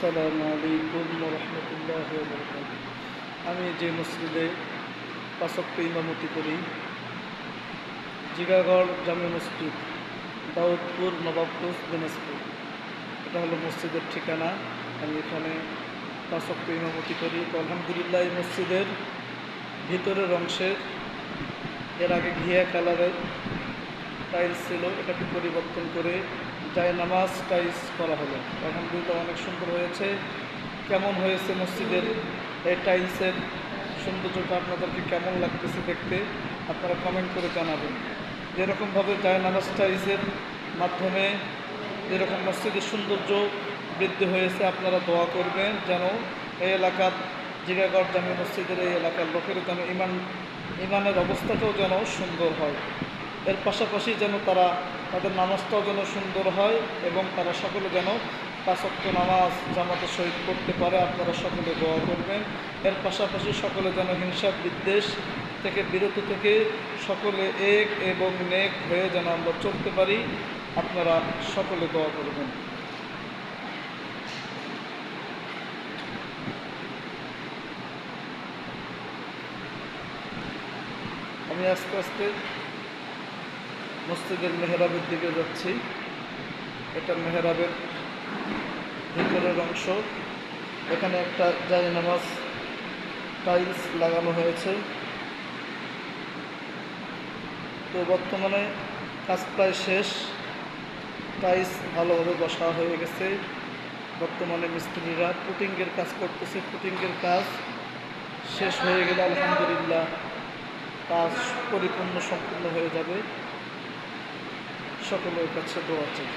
আসসালামু আলাইকুম রহমতুল্লাহ আমি যে মসজিদে পাঁচক্ত ইমামতি করি, জিগাগড় জামে মসজিদ, দাউদপুর নবাবগঞ্জ দিনাজপুর। এটা হলো মসজিদের ঠিকানা। আমি এখানে পাঁচক্ত ইমামতি করি। তো আলহামদুলিল্লাহ এই মসজিদের ভিতরের অংশের এর আগে ঘিয়া কালারের টাইলস ছিল, এটাকে পরিবর্তন করে যায় নামাজ টাইলস করা হলো। আলহামদুলিল্লাহ অনেক সুন্দর হয়েছে। কেমন হয়েছে মসজিদের এই টাইলসের সৌন্দর্যটা আপনাদেরকে কেমন লাগতেছে দেখতে? আপনারা কমেন্ট করে জানাবেন। যেরকমভাবে যায় নামাজ টাইলসের মাধ্যমে যেরকম মসজিদের সৌন্দর্য বৃদ্ধি হয়েছে, আপনারা দোয়া করবেন যেন এই এলাকার জিগাগড় জামি মসজিদের এই এলাকার লোকের যেন ইমান, ইমানের অবস্থাটাও যেন সুন্দর হয়। এর পাশাপাশি যেন তারা তাদের নামাজটাও যেন সুন্দর হয় এবং তারা সকলে যেন পাঁচক্ত নামাজ জামাতের সহিত করতে পারে, আপনারা সকলে দোয়া করবেন। এর পাশাপাশি সকলে যেন হিংসা বিদ্বেষ থেকে বিরত থেকে সকলে এক এবং নেক হয়ে যেন আমরা চলতে পারি, আপনারা সকলে দোয়া করবেন। আমি আস্তে আস্তে মসজিদের মেহরাবের দিকে যাচ্ছি। এটা মেহরাবের ভিতরের অংশ। এখানে একটা জায় নামাজ টাইলস লাগানো হয়েছে। তো বর্তমানে কাজ প্রায় শেষ। টাইলস ভালোভাবে বসা হয়ে গেছে। বর্তমানে মিস্ত্রিরা পুটিংয়ের কাজ করতেছে, পুটিংয়ের কাজ শেষ হয়ে গেলে আলহামদুলিল্লাহ কাজ পরিপূর্ণ, সম্পূর্ণ হয়ে যাবে। সকলের কাছে দোয়া চাই